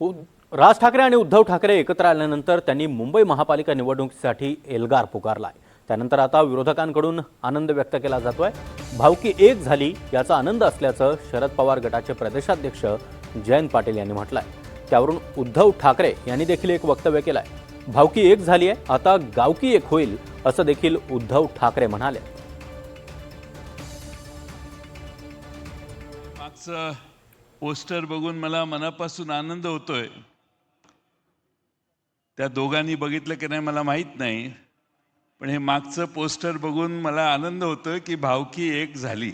राज ठाकरे आणि उद्धव ठाकरे एकत्र आल्यानंतर त्यांनी मुंबई महापालिका निवडणुकीसाठी एल्गार पुकारला आहे त्यानंतर आता विरोधकांकडून आनंद व्यक्त केला जातोय. भावकी एक झाली याचा आनंद असल्याचं शरद पवार गटाचे प्रदेशाध्यक्ष जयंत पाटील यांनी म्हटलं आहे त्यावरून उद्धव ठाकरे यांनी देखील एक वक्तव्य केलं आहे भावकी एक झाली आहे आता गावकी एक होईल असं देखील उद्धव ठाकरे म्हणाले. पोस्टर बघून मला मनापासून आनंद होतोय. त्या दोघांनी बघितलं की नाही मला माहीत नाही पण हे मागचं पोस्टर बघून मला आनंद होतोय की भावकी एक झाली.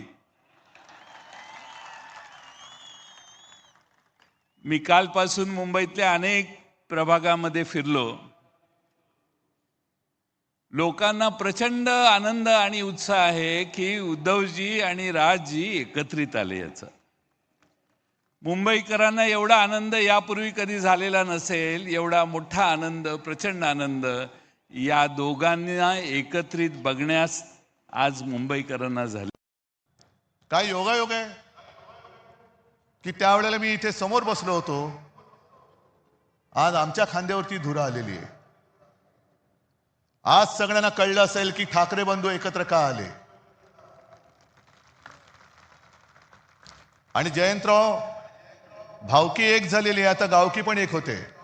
मी कालपासून मुंबईतल्या अनेक प्रभागामध्ये फिरलो. लोकांना प्रचंड आनंद आणि उत्साह आहे की उद्धवजी आणि राजजी एकत्रित आले याचा. मुंबईकरांना एवढा आनंद यापूर्वी कधी झालेला नसेल एवढा मोठा आनंद प्रचंड आनंद या दोघांना एकत्रित बघण्यास आज मुंबईकरांना झाले. काय योगायोग आहे? की त्यावेळेला मी इथे समोर बसलो होतो. आज आमच्या खांद्यावरती धुरा आलेली आहे. आज सगळ्यांना कळलं असेल की ठाकरे बंधू एकत्र का आले? आणि जयंतराव भावकी एक झालेली आहे आता गावकी पण एक होते.